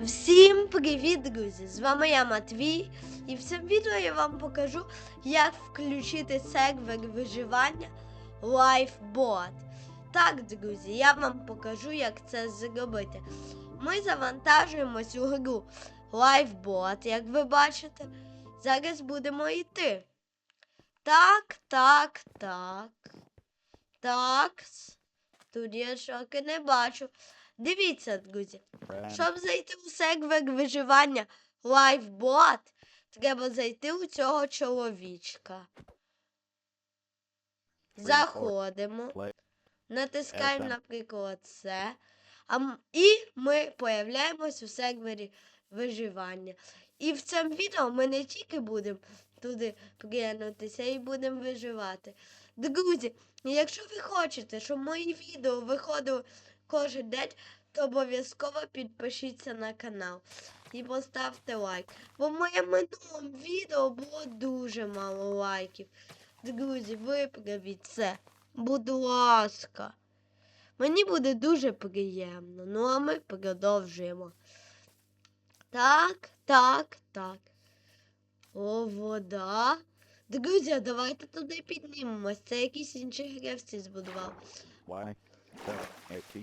Всім привіт, друзі! З вами я Матвій, і в цьому відео я вам покажу, як включити сервер виживання Lifebot. Так, друзі, я вам покажу, як це зробити. Ми завантажуємо цю гру Lifebot, як ви бачите. Зараз будемо йти. Так, так, так. Так. Тут я шоки не бачу. Дивіться, друзі. Щоб зайти у сервер виживання Lifebot, треба зайти у цього чоловічка. Заходимо, натискаємо, наприклад, це. А, і ми появляємось у сервері виживання. І в цьому відео ми не тільки будемо туди приєднатися і будемо виживати. Друзі, якщо ви хочете, щоб мої відео виходили кожен день, то обов'язково підпишіться на канал і поставте лайк. Бо в моєму минулому відео було дуже мало лайків. Друзі, виправіть це. Будь ласка. Мені буде дуже приємно. Ну а ми продовжуємо. Так, так, так. О, вода. Друзі, давайте туди піднімемось. Це якісь інші гравці збудував.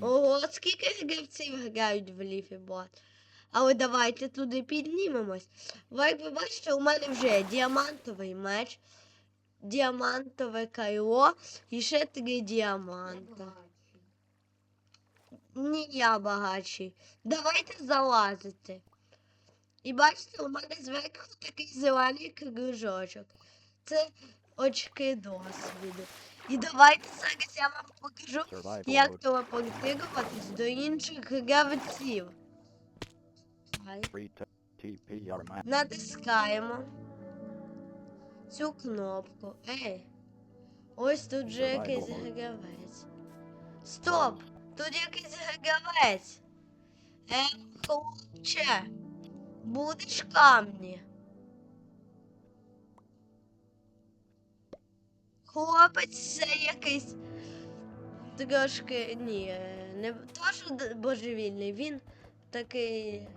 Ого, скільки гравців грають в ліфі бот. Але давайте туди піднімемось. Ви, як ви бачите, у мене вже є діамантовий меч, діамантове кайло і ще три діаманта. Ні, я багатший. Давайте залазити. І бачите, у мене зверху такий зелений кружочок. Це очки досвіду. І давайте зараз я вам покажу, як телепортуватись до інших гравців. Натискаємо цю кнопку. Ей. Ось тут же якийсь гравець. Стоп! Тут якийсь гравець. Е, хлопче. Будеш камні. Хлопець це якийсь. Трошки. Ні, не то, що божевільний, він такий.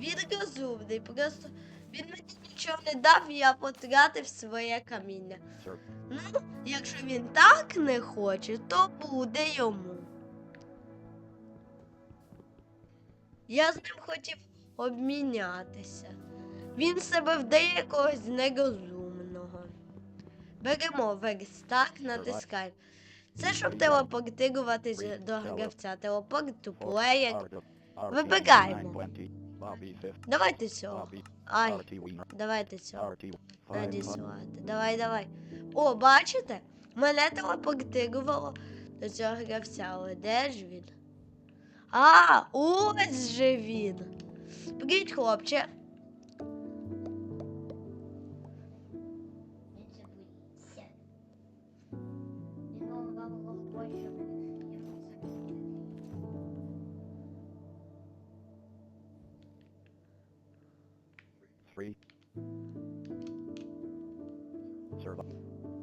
Він розумний, просто він мені нічого не дав, я потратив своє каміння. Ну, якщо він так не хоче, то буде йому. Я з ним хотів обмінятися. Він себе вдає якогось нерозумного. Беремо верстак, натискаємо. Це щоб телепортуватися до гравця. Телепорт to player. Вибираємо. 920, Lobby 50, Давайте цього. Ай, давайте цього. Надіслати. Давай, давай. О, бачите? Мене телепортувало до цього гравця, але де ж він? А, ось же він. Привіт, хлопче. Three.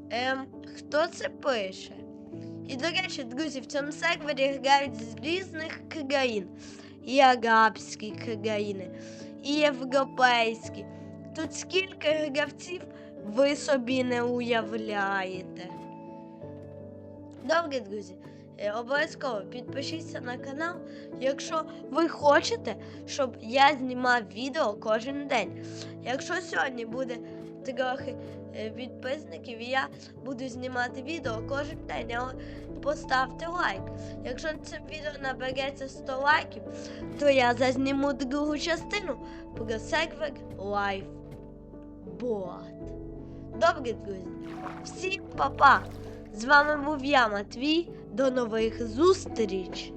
Ем, хто це пише? І, до речі, друзі, в цьому сервері грають з різних країн. І арабські країни, і європейські. Тут скільки гравців ви собі не уявляєте. Добре, друзі, обов'язково підпишіться на канал, якщо ви хочете, щоб я знімав відео кожен день. Якщо сьогодні буде трохи е, підписників, я буду знімати відео кожен день. Поставте лайк. Якщо це відео набереться 100 лайків, то я зазніму другу частину про сервер Lifebot. Добре, друзі. Всім па-па! З вами був я, Матвій. До нових зустріч!